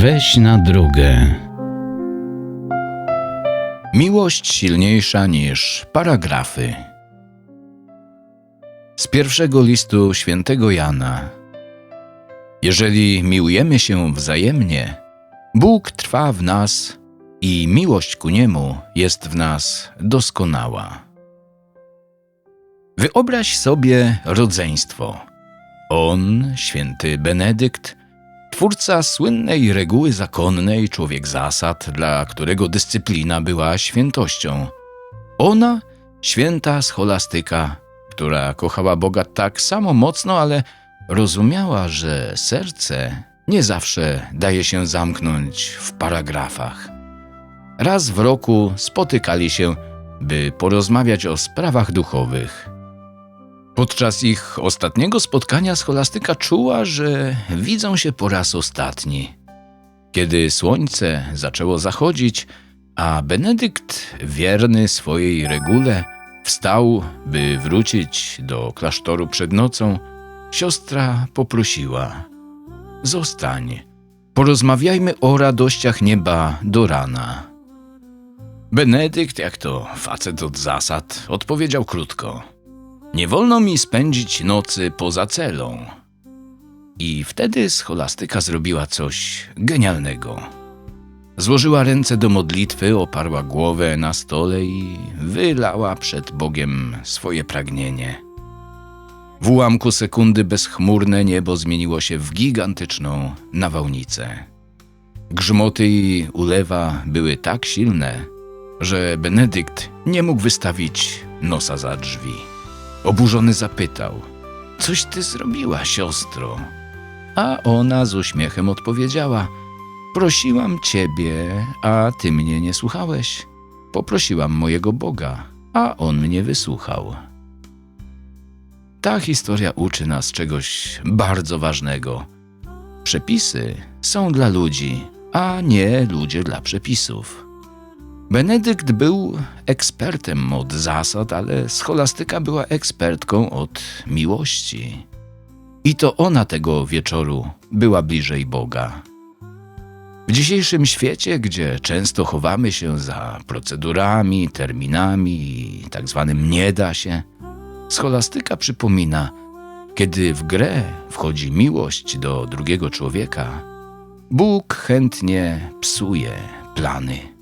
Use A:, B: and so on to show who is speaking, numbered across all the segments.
A: Weź na drogę. Miłość silniejsza niż paragrafy. Z pierwszego listu świętego Jana. Jeżeli miłujemy się wzajemnie, Bóg trwa w nas i miłość ku Niemu jest w nas doskonała. Wyobraź sobie rodzeństwo. On, święty Benedykt, twórca słynnej reguły zakonnej, człowiek zasad, dla którego dyscyplina była świętością. Ona, święta scholastyka, która kochała Boga tak samo mocno, ale rozumiała, że serce nie zawsze daje się zamknąć w paragrafach. Raz w roku spotykali się, by porozmawiać o sprawach duchowych. Podczas ich ostatniego spotkania scholastyka czuła, że widzą się po raz ostatni. Kiedy słońce zaczęło zachodzić, a Benedykt, wierny swojej regule, wstał, by wrócić do klasztoru przed nocą, siostra poprosiła: Zostań, porozmawiajmy o radościach nieba do rana. Benedykt, jak to facet od zasad, odpowiedział krótko: Nie wolno mi spędzić nocy poza celą. I wtedy scholastyka zrobiła coś genialnego. Złożyła ręce do modlitwy, oparła głowę na stole i wylała przed Bogiem swoje pragnienie. W ułamku sekundy bezchmurne niebo zmieniło się w gigantyczną nawałnicę. Grzmoty i ulewa były tak silne, że Benedykt nie mógł wystawić nosa za drzwi. Oburzony zapytał: Coś ty zrobiła, siostro? A ona z uśmiechem odpowiedziała: Prosiłam ciebie, a ty mnie nie słuchałeś. Poprosiłam mojego Boga, a on mnie wysłuchał. Ta historia uczy nas czegoś bardzo ważnego. Przepisy są dla ludzi, a nie ludzie dla przepisów. Benedykt był ekspertem od zasad, ale scholastyka była ekspertką od miłości. I to ona tego wieczoru była bliżej Boga. W dzisiejszym świecie, gdzie często chowamy się za procedurami, terminami i tak zwanym nie da się, scholastyka przypomina, kiedy w grę wchodzi miłość do drugiego człowieka, Bóg chętnie psuje plany,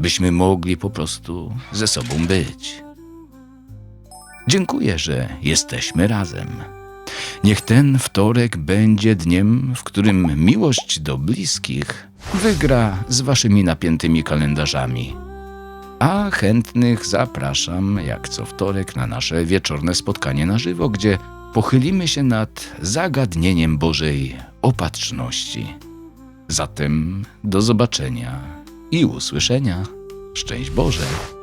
A: byśmy mogli po prostu ze sobą być. Dziękuję, że jesteśmy razem. Niech ten wtorek będzie dniem, w którym miłość do bliskich wygra z waszymi napiętymi kalendarzami. A chętnych zapraszam, jak co wtorek, na nasze wieczorne spotkanie na żywo, gdzie pochylimy się nad zagadnieniem Bożej opatrzności. Zatem do zobaczenia i usłyszenia. Szczęść Boże!